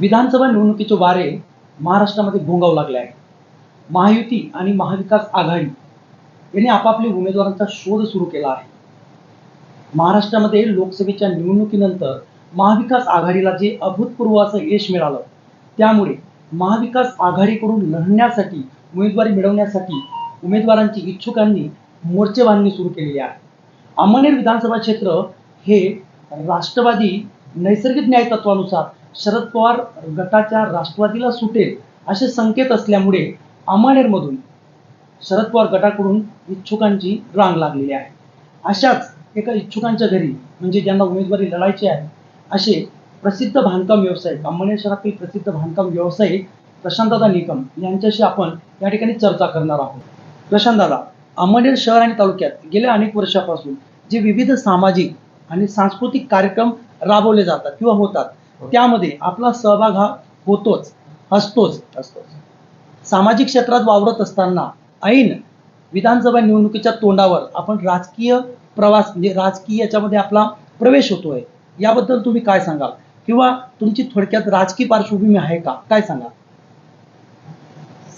विधानसभा निवडणुकीचे वारे महाराष्ट्रामध्ये घोंगावू लागले आहे महायुती आणि महाविकास आघाडी यांनी आपापल्या उमेदवारांचा शोध सुरू केला आहे. महाराष्ट्रामध्ये लोकसभेच्या निवडणुकीनंतर महाविकास आघाडीला जे अभूतपूर्व असं यश मिळालं त्यामुळे महाविकास आघाडीकडून लढण्यासाठी उमेदवारी मिळवण्यासाठी उमेदवारांची इच्छुकांनी मोर्चे बांधणी सुरू केलेली आहे. अमळनेर विधानसभा क्षेत्र हे राष्ट्रवादी नैसर्गिक न्याय तत्वानुसार शरद पवार गटाच्या राष्ट्रवादीला सुटेल असे संकेत असल्यामुळे अमनेरमधून शरद पवार गटाकडून इच्छुकांची रांग लागलेली आहे. अशाच एका इच्छुकांच्या घरी म्हणजे ज्यांना उमेदवारी लढायची आहे असे प्रसिद्ध बांधकाम व्यावसायिक अंमनेर शहरातील प्रसिद्ध बांधकाम व्यावसायिक प्रशांतदादा निकम यांच्याशी आपण या ठिकाणी चर्चा करणार आहोत. प्रशांतदादा अंमनेर शहर आणि तालुक्यात गेल्या अनेक वर्षापासून जे विविध सामाजिक आणि सांस्कृतिक कार्यक्रम राबवले जातात किंवा होतात त्यामध्ये आपला सहभाग हा होतोच असतोच. असतो सामाजिक क्षेत्रात वावरत असताना ऐन विधानसभा निवडणुकीच्या तोंडावर आपण राजकीय प्रवास म्हणजे राजकीय याच्यामध्ये आपला प्रवेश होतोय याबद्दल तुम्ही काय सांगाल? किंवा तुमची थोडक्यात राजकीय पार्श्वभूमी आहे का? काय सांगाल?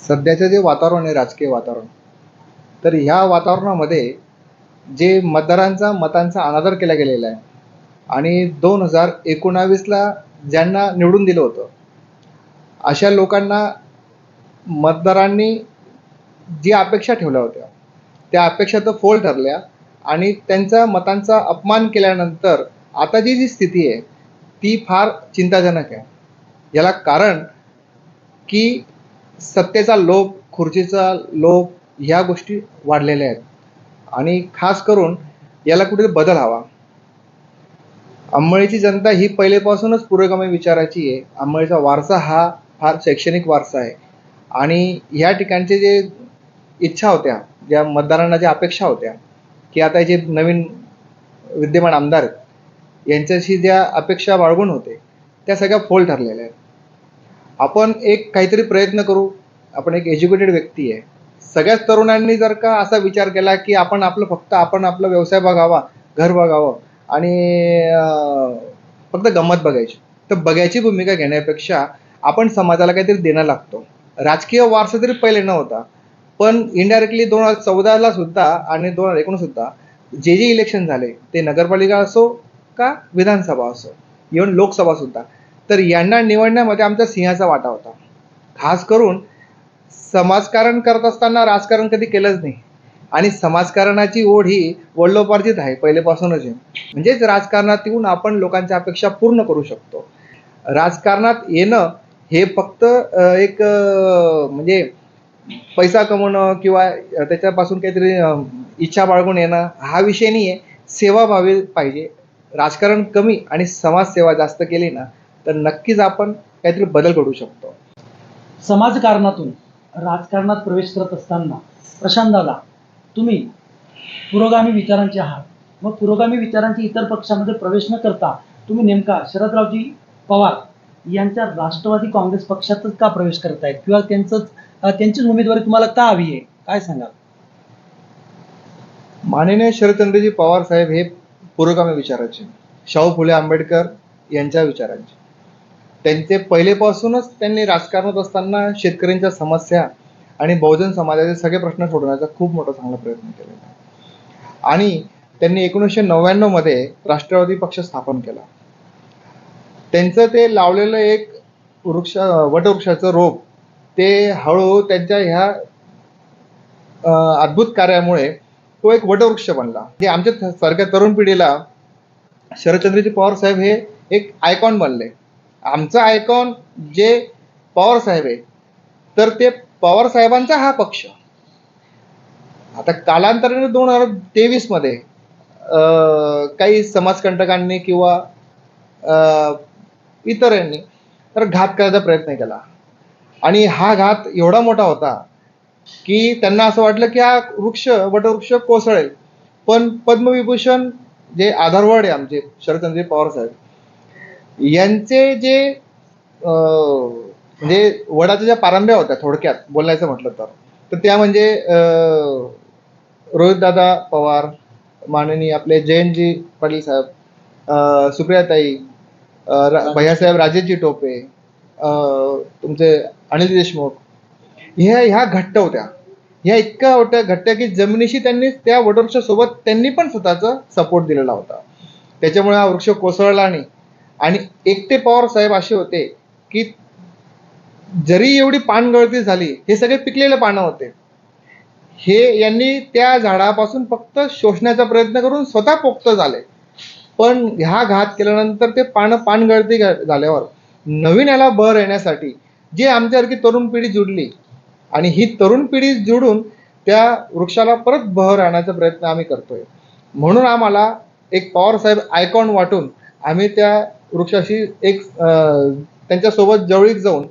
सध्याचं जे वातावरण आहे राजकीय वातावरण तर ह्या वातावरणामध्ये जे मतदारांचा मतांचा अनादर केला गेलेला आहे आणि दोन हजार एकोणावीसला ज्यांना निवडून दिलं होतं. अशा लोकांना मतदारांनी जी अपेक्षा ठेवल्या होत्या त्या अपेक्षा तर फोल ठरल्या आणि त्यांच्या मतांचा अपमान केल्यानंतर आता जी जी स्थिती आहे ती फार चिंताजनक आहे. याला कारण की सत्तेचा लोभ खुर्चीचा लोभ ह्या गोष्टी वाढलेल्या आहेत. आणि खास करून याला कुठे बदल हवा. आंबळीची जनता ही पहिलेपासूनच पुरोगामी विचाराची आहे. आंबळीचा वारसा हा फार शैक्षणिक वारसा आहे. आणि ह्या ठिकाणचे जे इच्छा होत्या ज्या मतदारांना ज्या अपेक्षा होत्या की आता जे नवीन विद्यमान आमदार यांच्याशी ज्या अपेक्षा बाळगून होते त्या सगळ्या फोल ठरलेल्या आहेत. आपण एक काहीतरी प्रयत्न करू आपण एक एज्युकेटेड व्यक्ती आहे. सगळ्याच तरुणांनी जर का असा विचार केला की आपण आपलं फक्त आपण आपला व्यवसाय बघावा घर बघावं आणि फक्त गंमत बघायची. तर बघायची भूमिका घेण्यापेक्षा आपण समाजाला काहीतरी देणं लागतो. राजकीय वारसा तरी पहिले नव्हता पण इनडायरेक्टली दोन हजार चौदाला सुद्धा आणि दोन हजार एकोणीस सुद्धा जे जे इलेक्शन झाले ते नगरपालिका असो का विधानसभा असो इव्हन लोकसभा सुद्धा तर यांना निवडण्यामध्ये आमचा सिंहाचा वाटा होता. खास करून समाजकारण करत असताना राजकारण कधी केलंच नाही. आणि समाजकारणाची ओढ ही वडलोपार्जित आहे पहिलेपासूनच आहे. म्हणजेच राजकारणात येऊन आपण लोकांच्या अपेक्षा पूर्ण करू शकतो. राजकारणात येणं हे फक्त एक म्हणजे पैसा कमवणं किंवा त्याच्यापासून काहीतरी इच्छा बाळगून येणं हा विषय नाही आहे सेवाभावी पाहिजे. राजकारण कमी आणि समाजसेवा जास्त केली ना तर नक्कीच आपण काहीतरी बदल घडू शकतो. समाजकारणातून राजकारणात प्रवेश करत असताना प्रशांत दादा तुम्ही पुरोगामी विचारांचे आहात. मग पुरोगामी विचारांचे इतर पक्षामध्ये प्रवेश न करता तुम्ही नेमका शरदरावजी पवार यांच्या राष्ट्रवादी काँग्रेस पक्षातच का प्रवेश करतायत? किंवा त्यांचंच त्यांचीच उमेदवारी तुम्हाला का हवी आहे? काय सांगाल? माननीय शरदचंद्रजी पवार साहेब हे पुरोगामी विचाराचे. शाहू फुले आंबेडकर यांच्या विचारांचे. त्यांचे पहिलेपासूनच त्यांनी राजकारणात असताना शेतकऱ्यांच्या समस्या आणि बहुजन समाजाचे सगळे प्रश्न सोडवण्याचा खूप मोठा चांगला प्रयत्न केलेला आहे. आणि त्यांनी एकोणीसशे नव्याण्णवमध्ये राष्ट्रवादी पक्ष स्थापन केला. त्यांचं ते लावलेलं एक वृक्ष वटवृक्षाचं रोप ते हळूहळू त्यांच्या ह्या अद्भुत कार्यामुळे तो एक वटवृक्ष बनला. हे आमच्या सारख्या तरुण पिढीला शरदचंद्रजी पवार साहेब हे एक आयकॉन बनले. आमचं आयकॉन जे पवार साहेब आहे तर ते पवार साहेबांचा हा पक्ष. आता कालांतराने दोन हजार तेवीसमध्ये काही समाजकंटकांनी किंवा इतरांनी तर घात करायचा प्रयत्न केला. आणि हा घात एवढा मोठा होता की त्यांना असं वाटलं की हा वृक्ष वटवृक्ष कोसळेल. पण पद्मविभूषण जे आधारवाड आहे आमचे शरदचंद्र पवार साहेब यांचे जे म्हणजे वडाच्या ज्या पारंब्या होत्या थोडक्यात बोलायचं म्हटलं तर तर त्या म्हणजे रोहितदादा पवार माननीय आपले जयंतजी पाटील साहेब सुप्रियाताई भैयासाहेब राजेशजी टोपे तुमचे अनिल देशमुख ह्या ह्या घट्ट होत्या. ह्या इतक्या होत्या घट्ट की जमिनीशी त्यांनी त्या वटवृक्षासोबत त्यांनी पण स्वतःचा सपोर्ट दिलेला होता. त्याच्यामुळे हा वृक्ष कोसळला नाही. आणि एकटे पवार साहेब असे होते की जरी एवढी पानगळती झाली हे सगळे पिकलेले पानं होते. हे यांनी त्या झाडापासून फक्त शोषण्याचा प्रयत्न करून स्वतः पोक्त झाले. पण ह्या घात केल्यानंतर ते पानं पानगळती झाल्यावर नवीन याला बहर येण्यासाठी जी आमच्यासारखी तरुण पिढी जुडली आणि ही तरुण पिढी जुडून त्या वृक्षाला परत बहर आणण्याचा प्रयत्न आम्ही करतोय. म्हणून आम्हाला एक पवार साहेब आयकॉन वाटून आम्ही त्या वृक्षाशी एक त्यांच्यासोबत जवळीक जाऊन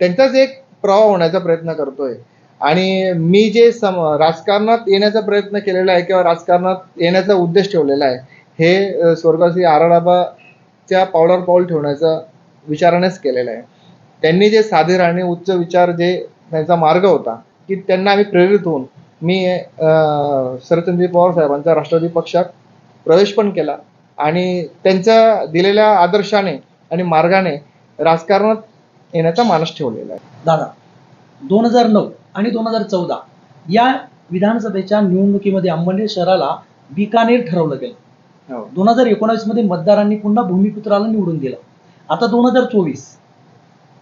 त्यांचाच एक प्रवाह होण्याचा प्रयत्न करतोय. आणि मी जे सम राजकारणात येण्याचा प्रयत्न केलेला आहे किंवा राजकारणात येण्याचा उद्देश ठेवलेला आहे हे स्वर्गाशी आराडाबाच्या पावलावर पाऊल ठेवण्याचा विचारानेच केलेलं आहे. त्यांनी जे साधे राहणे उच्च विचार जे त्यांचा मार्ग होता की त्यांना आम्ही प्रेरित होऊन मी अं, शरदचंद्र पवार साहेबांचा राष्ट्रवादी पक्षात प्रवेश पण केला आणि त्यांच्या दिलेल्या आदर्शाने आणि मार्गाने राजकारणात येण्याचा मानस ठेवलेला आहे. दादा दोन हजार नऊ आणि दोन हजार चौदा या विधानसभेच्या निवडणुकीमध्ये अंबनेर शहराला बिकानेर ठरवलं गेलं. हो. दोन हजार एकोणावीसमध्ये मतदारांनी पुन्हा भूमिपुत्राला निवडून दिलं. आता दोन हजार चोवीस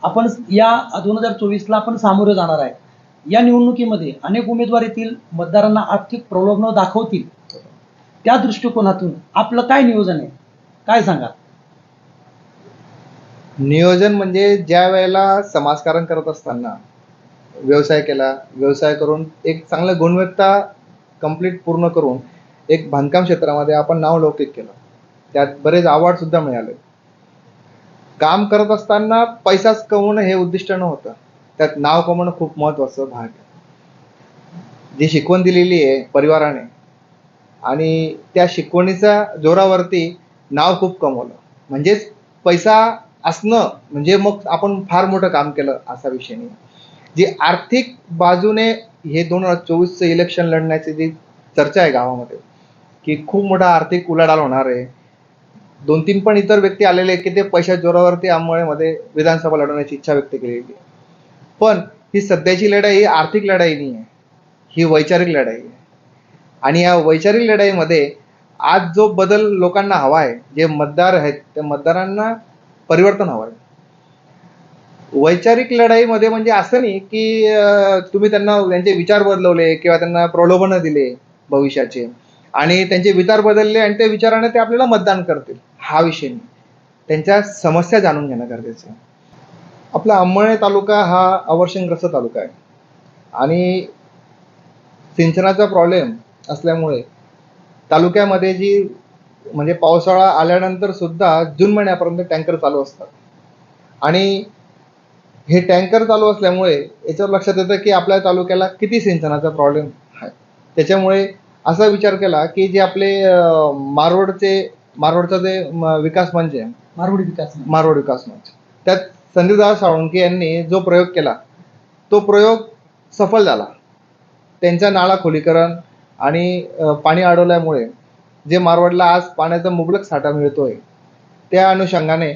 आपण या दोन हजार चोवीसला आपण सामोरं जाणार आहे. या निवडणुकीमध्ये अनेक उमेदवार येतील मतदारांना आर्थिक प्रलोभन दाखवतील. त्या दृष्टिकोनातून आपलं काय नियोजन आहे? काय सांगा नियोजन म्हणजे ज्या वेळेला समाजकारण करत असताना व्यवसाय केला व्यवसाय करून एक चांगलं गुणवत्ता कंप्लीट पूर्ण करून एक बांधकाम क्षेत्रामध्ये आपण नाव लौकिक केलं. त्यात बरेच अवॉर्ड सुद्धा मिळाले. काम करत असताना पैसाच कमवणं हे उद्दिष्ट नव्हतं. त्यात नाव कमवणं खूप महत्वाचं भाग आहे. जी शिकवण दिलेली आहे परिवाराने आणि त्या शिकवणीच्या जोरावरती नाव खूप कमवलं. म्हणजेच पैसा असणं म्हणजे मग आपण फार मोठं काम केलं असा विषय नाही. जी आर्थिक बाजूने हे दोन हजार चोवीसचं इलेक्शन लढण्याची जी चर्चा आहे गावामध्ये की खूप मोठा आर्थिक उलाढाल होणार आहे. दोन तीन पण इतर व्यक्ती आलेले आहेत की ते पैशा जोरावरती आमोळेमध्ये विधानसभा लढवण्याची इच्छा व्यक्त केलेली आहे. पण ही सध्याची लढाई ही आर्थिक लढाई नाही आहे. ही वैचारिक लढाई आहे. आणि या वैचारिक लढाईमध्ये आज जो बदल लोकांना हवा आहे जे मतदार आहेत त्या मतदारांना परिवर्तन हवं आहे वैचारिक लढाईमध्ये म्हणजे असं नाही की तुम्ही त्यांना त्यांचे विचार बदलवले किंवा त्यांना प्रलोभनं दिले भविष्याचे आणि त्यांचे विचार बदलले आणि त्या विचाराने ते आपल्याला मतदान करतील. हा विषय नाही. त्यांच्या समस्या जाणून घेणं गरजेचं आहे. आपला अंबळे तालुका हा अवर्षणग्रस्त तालुका आहे. आणि सिंचनाचा प्रॉब्लेम असल्यामुळे तालुक्यामध्ये जी म्हणजे पावसाळा आल्यानंतर सुद्धा जून महिन्यापर्यंत टँकर चालू असतात. आणि हे टँकर चालू असल्यामुळे याच्यावर लक्षात येतं की आपल्या तालुक्याला किती सिंचनाचा प्रॉब्लेम आहे. त्याच्यामुळे असा विचार केला की जे आपले मारवडचे मारवडचा जे विकास मंच आहे मारवाडी विकास मंच. मारवाड विकास मंच त्यात संदीपदास साळुंके यांनी जो प्रयोग केला तो प्रयोग सफल झाला. त्यांच्या नाळा खोलीकरण आणि पाणी अडवल्यामुळे जे मारवाडला आज पाण्याचा मुबलक साठा मिळतोय त्या अनुषंगाने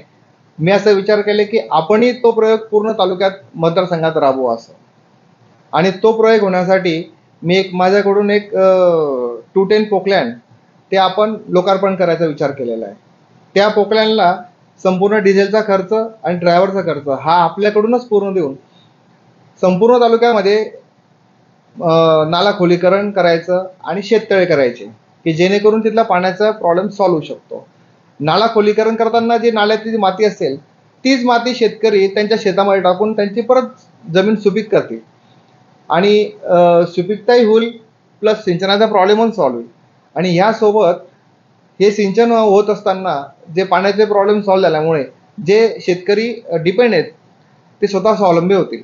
मी असं विचार केले की आपणही तो प्रयोग पूर्ण तालुक्यात मतदारसंघात राबवू असं. आणि तो प्रयोग होण्यासाठी मी एक माझ्याकडून एक टू टेन पोकलँड ते आपण लोकार्पण करायचा विचार केलेला आहे. त्या पोकलँडला संपूर्ण डिझेलचा खर्च आणि ड्रायव्हरचा खर्च हा आपल्याकडूनच पूर्ण देऊन संपूर्ण तालुक्यामध्ये नाला खोलीकरण करायचं आणि शेततळे करायचे. की जेणेकरून तिथला पाण्याचा प्रॉब्लेम सॉल्व्ह होऊ शकतो. नाला खोलीकरण करताना जी नाल्यातली जी माती असेल तीच माती शेतकरी त्यांच्या शेतामध्ये टाकून त्यांची परत जमीन सुपीक करतील. आणि सुपीकताही होईल प्लस सिंचनाचा प्रॉब्लेमच सॉल्व्ह होईल. आणि ह्यासोबत हे सिंचन होत असताना जे पाण्याचे प्रॉब्लेम सॉल्व्ह झाल्यामुळे जे शेतकरी डिपेंड आहेत ते स्वतः स्वावलंबी होतील.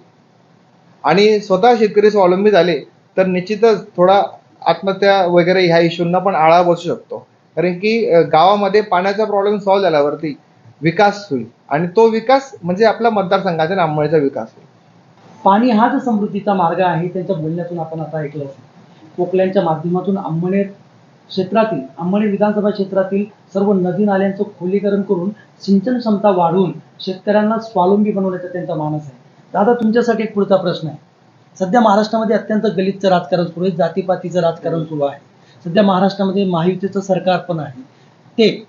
आणि स्वतः शेतकरी स्वावलंबी झाले तर निश्चितच थोडा आत्महत्या वगैरे ह्या इश्यूंना पण आळा बसू शकतो. कारण की गावामध्ये पाण्याचा प्रॉब्लेम सॉल्व्ह झाल्यावरती विकास होईल. आणि तो विकास म्हणजे आपला मतदारसंघाच्या नांबळीचा विकास होईल. पाणी हा जो समृद्धीचा मार्ग आहे त्यांच्या बोलण्यातून आपण आता ऐकलं पोकल्यांच्या माध्यमातून अंबणे क्षेत्रातील अंबणे विधानसभा क्षेत्रातील सर्व नदी नाल्यांचं खोलीकरण करून सिंचन क्षमता वाढवून शेतकऱ्यांना स्वावलंबी बनवण्याचा त्यांचा मानस आहे. दादा तुमच्यासाठी एक पुढचा प्रश्न आहे. सध्या महाराष्ट्रामध्ये अत्यंत गलितचं राजकारण सुरू आहे. जातीपातीचं राजकारण सुरू आहे. सध्या महाराष्ट्रामध्ये महायुतीचं सरकार पण आहे. ते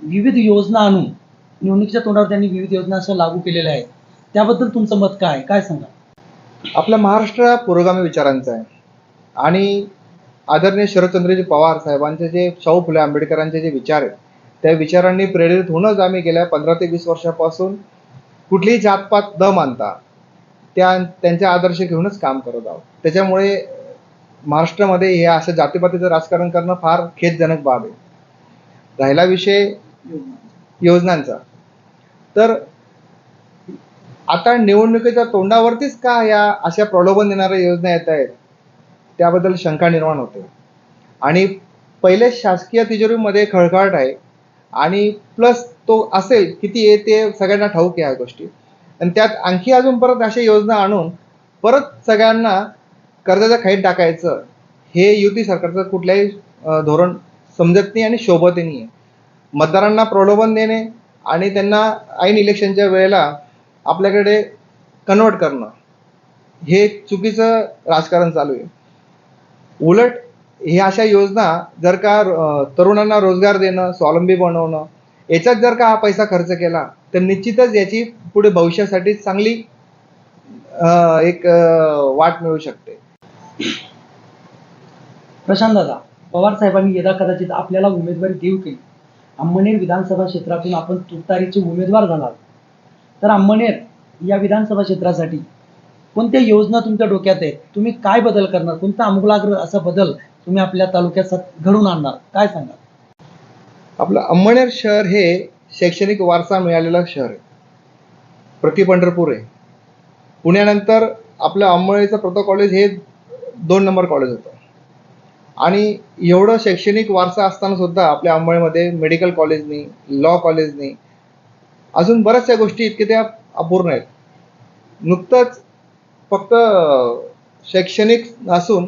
विविध योजना आणून निवडणुकीच्या तोंडावर त्यांनी विविध योजना अशा लागू केलेल्या आहेत. त्याबद्दल तुमचं मत काय आहे? काय सांगा आपला महाराष्ट्र हा पुरोगामी विचारांचा आहे. आणि आदरणीय शरदचंद्रजी पवार साहेबांचे जे शाहू फुले आंबेडकरांचे जे विचार आहेत त्या विचारांनी प्रेरित होऊनच आम्ही गेल्या पंधरा ते वीस वर्षापासून कुठलीही जातपात न मानता त्या त्यांचे आदर्श घेऊनच काम करत आहोत. त्याच्यामुळे महाराष्ट्रामध्ये हे असं जातीपातीचं राजकारण करणं फार खेदजनक बाब आहे. राहिला विषय योजनांचा. तर आता निवडणुकीच्या तोंडावरतीच का या अशा प्रलोभन देणाऱ्या योजना येत आहेत? त्याबद्दल शंका निर्माण होते. आणि पहिले शासकीय तिजोरीमध्ये खळखळाट आहे. आणि प्लस तो असेल किती आहे ते सगळ्यांना ठाऊक या गोष्टी. आणि त्यात आणखी अजून परत अशा योजना आणून परत सगळ्यांना कर्जाच्या खाईत टाकायचं हे युती सरकारचं कुठल्याही धोरण समजत नाही आणि शोभतही नाही आहे मतदारांना प्रलोभन देणे आणि त्यांना ऐन इलेक्शनच्या वेळेला आपल्याकडे कन्वर्ट करणं हे चुकीचं राजकारण चालू आहे. उलट ह्या अशा योजना जर का तरुणांना रोजगार देणं स्वावलंबी बनवणं याच्यात जर का हा पैसा खर्च केला तर निश्चितच याची पुढे भविष्यासाठी चांगली एक वाट मिळू शकते. प्रशांत दादा पवार साहेबांनी यदा कदाचित आपल्याला उमेदवारी देऊ केली. अंमनेर विधानसभा क्षेत्रातून आपण तुतारीचे उमेदवार झालात. तर अंमनेर या विधानसभा क्षेत्रासाठी कोणत्या योजना तुमच्या डोक्यात आहेत? तुम्ही काय बदल करणार? कोणता आमूलाग्र असा बदल तुम्ही आपल्या तालुक्यात घडवून आणणार? काय सांगा आपलं अंमळनेर शहर हे शैक्षणिक वारसा मिळालेलं शहर आहे. प्रति पंढरपूर आहे. पुण्यानंतर आपलं अंबळेचं प्रतो कॉलेज हे दोन नंबर कॉलेज होतं. आणि एवढं शैक्षणिक वारसा असताना सुद्धा आपल्या अंबळेमध्ये मेडिकल कॉलेजनी लॉ कॉलेजनी अजून बऱ्याचशा गोष्टी इतक्या त्या अपूर्ण आहेत. नुकतंच फक्त शैक्षणिक असून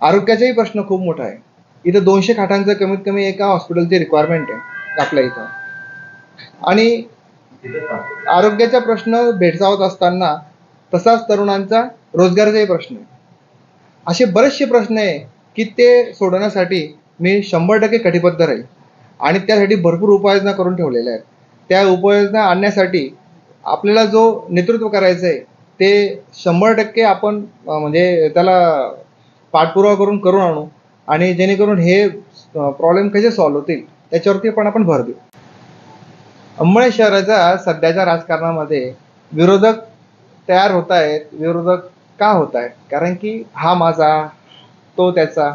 आरोग्याचाही प्रश्न खूप मोठा आहे. इथं दोनशे खाटांचं कमीत कमी एका हॉस्पिटलची रिक्वायरमेंट आहे आपल्या इथं. आणि आरोग्याचा प्रश्न भेडसावत असताना तसाच तरुणांचा रोजगाराचाही प्रश्न आहे. असे बरेचसे प्रश्न आहे की ते सोडवण्यासाठी मी शंभर टक्के कटिबद्ध राहील. आणि त्यासाठी भरपूर उपाययोजना करून ठेवलेल्या आहेत. त्या उपाययोजना आणण्यासाठी आपल्याला जो नेतृत्व करायचं आहे ते शंभर टक्के आपण म्हणजे त्याला पाठपुरावा करून करून आणू. आणि जेणेकरून हे प्रॉब्लेम कसे सॉल्व्ह होतील त्याच्यावरती पण आपण भर देऊ. अंबळे शहराच्या सध्याच्या राजकारणामध्ये विरोधक तयार होत आहेत विरोधक का होत आहेत? कारण की हा माझा तो त्याचा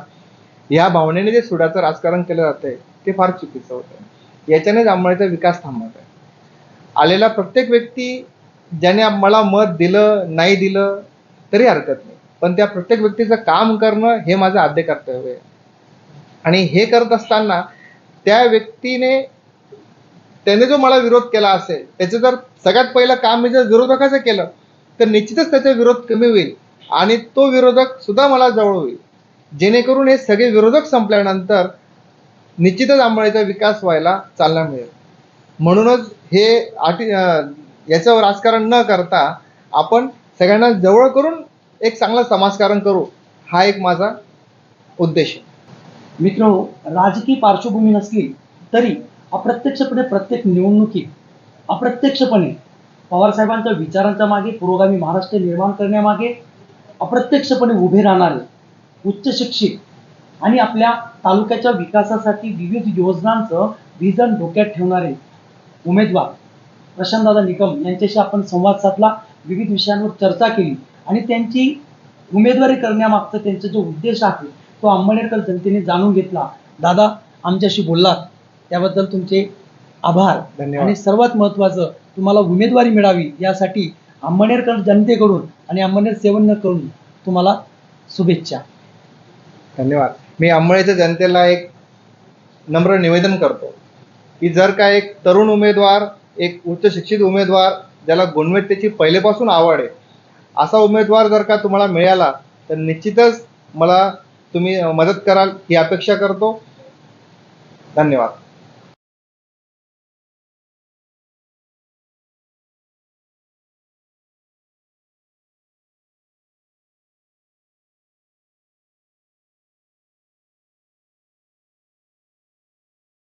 या भावनेने जे सुडाचं राजकारण केलं जातंय ते फार चुकीचं होतं याच्यानेच अंबळेचा विकास थांबत आहे. आलेला प्रत्येक व्यक्ती ज्याने मला मत दिलं नाही दिलं तरी हरकत नाही. पण त्या प्रत्येक व्यक्तीचं काम करणं हे माझं आद्य कर्तव्य आहे. आणि हे करत असताना त्या व्यक्तीने त्याने जो मला विरोध केला असेल त्याचं जर सगळ्यात पहिलं काम मी जर विरोधकाचं केलं तर निश्चितच त्याचा विरोध कमी होईल आणि तो विरोधक सुद्धा मला जवळ होईल. जेणेकरून हे सगळे विरोधक संपल्यानंतर निश्चितच आंबळेचा विकास व्हायला चालना मिळेल. म्हणूनच हे आटी याचं राजकारण न करता आपण सगळ्यांना जवळ करून एक चांगलं समाजकारण करू हा एक माझा उद्देश मित्र राजकीय पार्श्वभूमी नसली तरी अप्रत्यक्षपणे प्रत्येक निवडणुकीत अप्रत्यक्षपणे पवारसाहेबांच्या विचारांच्या मागे पुरोगामी महाराष्ट्र निर्माण करण्यामागे अप्रत्यक्षपणे उभे राहणारे उच्च शिक्षित आणि आपल्या तालुक्याच्या विकासासाठी विविध योजनांचं विजन डोक्यात ठेवणारे उमेदवार प्रशांतदादा निकम यांच्याशी आपण संवाद साधला विविध विषयांवर चर्चा केली आणि त्यांची उमेदवारी करण्यामागचा त्यांचा जो उद्देश आहे तो अंबनेरकर जनतेने जाणून घेतला. दादा आमच्याशी बोललात. त्याबद्दल तुमचे आभार. धन्यवाद. आणि सर्वात महत्त्वाचं तुम्हाला उमेदवारी मिळावी यासाठी अंबनेरकर जनतेकडून आणि अंबनेर सेवनकडून तुम्हाला शुभेच्छा. धन्यवाद. मी अंबळेच्या जनतेला एक नम्र निवेदन करतो की जर का एक तरुण उमेदवार एक उच्च शिक्षित उमेदवार ज्याला गुणवत्तेची पहिलेपासून आवड आहे असा उमेदवार जर का तुम्हाला मिळाला तर निश्चितच मला तुम्ही मदत कराल ही अपेक्षा करतो. धन्यवाद.